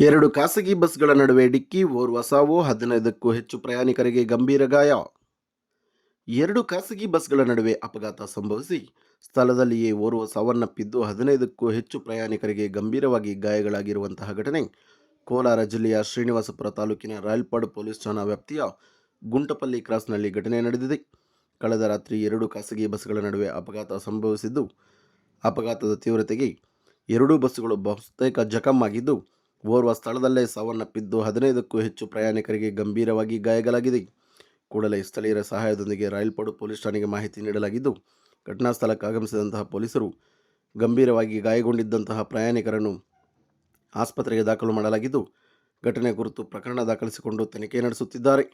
ಎರಡು ಖಾಸಗಿ ಬಸ್ಗಳ ನಡುವೆ ಡಿಕ್ಕಿ ಓರ್ವ ಸಾವು, ಹದಿನೈದಕ್ಕೂ ಹೆಚ್ಚು ಪ್ರಯಾಣಿಕರಿಗೆ ಗಂಭೀರ ಗಾಯ. ಎರಡು ಖಾಸಗಿ ಬಸ್ಗಳ ನಡುವೆ ಅಪಘಾತ ಸಂಭವಿಸಿ ಸ್ಥಳದಲ್ಲಿಯೇ ಓರ್ವ ಸಾವನ್ನಪ್ಪಿದ್ದು, ಹದಿನೈದಕ್ಕೂ ಹೆಚ್ಚು ಪ್ರಯಾಣಿಕರಿಗೆ ಗಂಭೀರವಾಗಿ ಗಾಯಗಳಾಗಿರುವಂತಹ ಘಟನೆ. ಕೋಲಾರ ಜಿಲ್ಲೆಯ ಶ್ರೀನಿವಾಸಪುರ ತಾಲೂಕಿನ ರಾಯಲ್ಪಾಡ್ ಪೊಲೀಸ್ ಠಾಣಾ ವ್ಯಾಪ್ತಿಯ ಗುಂಟಪಲ್ಲಿ ಕ್ರಾಸ್ನಲ್ಲಿ ಘಟನೆ ನಡೆದಿದೆ. ಕಳೆದ ರಾತ್ರಿ ಎರಡು ಖಾಸಗಿ ಬಸ್ಗಳ ನಡುವೆ ಅಪಘಾತ ಸಂಭವಿಸಿದ್ದು, ಅಪಘಾತದ ತೀವ್ರತೆಗೆ ಎರಡೂ ಬಸ್ಸುಗಳು ಬಹುತೇಕ ಜಖಮ್ ಆಗಿದ್ದು ಓರ್ವ ಸ್ಥಳದಲ್ಲೇ ಸಾವನ್ನಪ್ಪಿದ್ದು ಹದಿನೈದಕ್ಕೂ ಹೆಚ್ಚು ಪ್ರಯಾಣಿಕರಿಗೆ ಗಂಭೀರವಾಗಿ ಗಾಯಗಳಾಗಿದೆ. ಕೂಡಲೇ ಸ್ಥಳೀಯರ ಸಹಾಯದೊಂದಿಗೆ ರಾಯಲ್ಪಾಡು ಪೊಲೀಸ್ ಠಾಣೆಗೆ ಮಾಹಿತಿ ನೀಡಲಾಗಿದ್ದು, ಘಟನಾ ಸ್ಥಳಕ್ಕೆ ಆಗಮಿಸಿದಂತಹ ಪೊಲೀಸರು ಗಂಭೀರವಾಗಿ ಗಾಯಗೊಂಡಿದ್ದಂತಹ ಪ್ರಯಾಣಿಕರನ್ನು ಆಸ್ಪತ್ರೆಗೆ ದಾಖಲು ಮಾಡಲಾಗಿದ್ದು, ಘಟನೆ ಕುರಿತು ಪ್ರಕರಣ ದಾಖಲಿಸಿಕೊಂಡು ತನಿಖೆ ನಡೆಸುತ್ತಿದ್ದಾರೆ.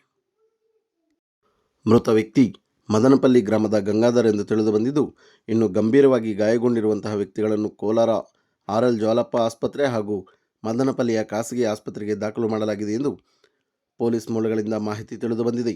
ಮೃತ ವ್ಯಕ್ತಿ ಮದನಪಲ್ಲಿ ಗ್ರಾಮದ ಗಂಗಾಧರ್ ಎಂದು ತಿಳಿದು ಬಂದಿದ್ದು, ಇನ್ನು ಗಂಭೀರವಾಗಿ ಗಾಯಗೊಂಡಿರುವಂತಹ ವ್ಯಕ್ತಿಗಳನ್ನು ಕೋಲಾರ ಆರ್ ಎಲ್ ಜ್ವಾಲಪ್ಪ ಆಸ್ಪತ್ರೆ ಹಾಗೂ ಮದನಪಲ್ಲಿಯ ಖಾಸಗಿ ಆಸ್ಪತ್ರೆಗೆ ದಾಖಲು ಮಾಡಲಾಗಿದೆ ಎಂದು ಪೊಲೀಸ್ ಮೂಲಗಳಿಂದ ಮಾಹಿತಿ ತಿಳಿದು ಬಂದಿದೆ.